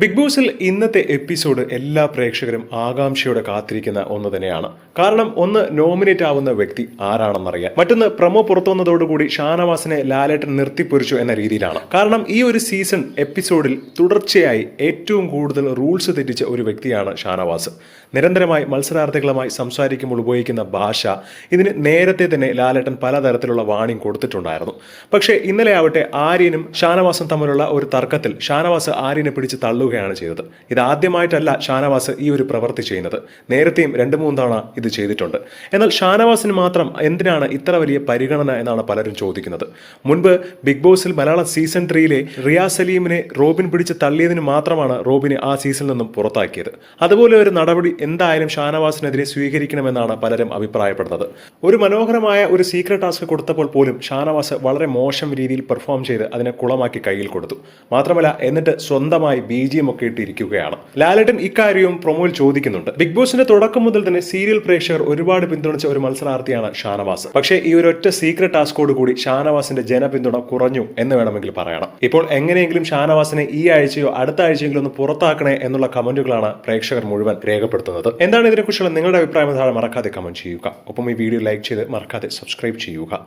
Big ബോസിൽ ഇന്നത്തെ episode എല്ലാ പ്രേക്ഷകരും ആകാംക്ഷയോടെ കാത്തിരിക്കുന്ന ഒന്ന് തന്നെയാണ്. കാരണം ഒന്ന് നോമിനേറ്റ് ആവുന്ന വ്യക്തി ആരാണെന്നറിയാം മറ്റൊന്ന് പ്രമോ പുറത്തു വന്നതോടുകൂടി ഷാനവാസിനെ ലാലേട്ടൻ നിർത്തിപ്പൊരിച്ചു എന്ന രീതിയിലാണ്. കാരണം ഈ ഒരു സീസൺ എപ്പിസോഡിൽ തുടർച്ചയായി ഏറ്റവും കൂടുതൽ റൂൾസ് തെറ്റിച്ച ഒരു വ്യക്തിയാണ് ഷാനവാസ്. നിരന്തരമായി മത്സരാർത്ഥികളുമായി സംസാരിക്കുമ്പോൾ ഉപയോഗിക്കുന്ന ഭാഷ ഇതിന് നേരത്തെ തന്നെ ലാലേട്ടൻ പലതരത്തിലുള്ള വാണിംഗ് കൊടുത്തിട്ടുണ്ടായിരുന്നു. പക്ഷേ ഇന്നലെ ആവട്ടെ ആര്യനും ഷാനവാസും തമ്മിലുള്ള ഒരു തർക്കത്തിൽ ഷാനവാസ് ആര്യനെ പിടിച്ച് തള്ളുകയാണ് ചെയ്തത്. ഇതാദ്യമായിട്ടല്ല ഷാനവാസ് ഈ ഒരു പ്രവൃത്തി ചെയ്യുന്നത്. നേരത്തെയും രണ്ട് മൂന്ന് തവണ ഇത് ചെയ്തിട്ടുണ്ട്. എന്നാൽ ഷാനവാസിന് മാത്രം എന്തിനാണ് ഇത്ര വലിയ പരിഗണന എന്നാണ് പലരും ചോദിക്കുന്നത്. മുൻപ് ബിഗ് ബോസിൽ മലയാളം സീസൺ ത്രീയിലെ റിയാ സലീമിനെ റോബിൻ പിടിച്ച് തള്ളിയതിന് മാത്രമാണ് റോബിനെ ആ സീസണിൽ നിന്നും പുറത്താക്കിയത്. അതുപോലെ ഒരു നടപടി എന്തായാലും ഷാനവാസിനെതിരെ സ്വീകരിക്കണമെന്നാണ് പലരും അഭിപ്രായപ്പെടുന്നത്. ഒരു മനോഹരമായ ഒരു സീക്രട്ട് ടാസ്ക് കൊടുത്തപ്പോൾ പോലും ഷാനവാസ് വളരെ മോശം രീതിയിൽ പെർഫോം ചെയ്ത് അതിനെ കുളമാക്കി കയ്യിൽ കൊടുത്തു. മാത്രമല്ല എന്നിട്ട് സ്വന്തമായി ബി ജി ഒക്കെ ഇട്ടിരിക്കുകയാണ്. ലാലേട്ടൻ ഇക്കാര്യവും പ്രൊമോയിൽ ചോദിക്കുന്നുണ്ട്. ബിഗ് ബോസിന്റെ തുടക്കം മുതൽ തന്നെ സീരിയൽ പ്രേക്ഷകർ ഒരുപാട് പിന്തുണച്ച ഒരു മത്സരാർത്ഥിയാണ് ഷാനവാസ്. പക്ഷേ ഈ ഒരു ഒറ്റ സീക്രട്ട് ടാസ്കോട് കൂടി ഷാനവാസിന്റെ ജനപിന്തുണ കുറഞ്ഞു എന്ന് വേണമെങ്കിൽ പറയണം. ഇപ്പോൾ എങ്ങനെയെങ്കിലും ഷാനവാസിനെ ഈ ആഴ്ചയോ അടുത്ത ആഴ്ചയെങ്കിലും ഒന്ന് പുറത്താക്കണേ എന്നുള്ള കമന്റുകളാണ് പ്രേക്ഷകർ മുഴുവൻ രേഖപ്പെടുത്തുന്നത്. എന്താണ് ഇതിനെക്കുറിച്ചുള്ള നിങ്ങളുടെ അഭിപ്രായം താഴെ മറക്കാതെ കമന്റ് ചെയ്യുക. ഒപ്പം ഈ വീഡിയോ ലൈക്ക് ചെയ്ത് മറക്കാതെ സബ്സ്ക്രൈബ് ചെയ്യുക.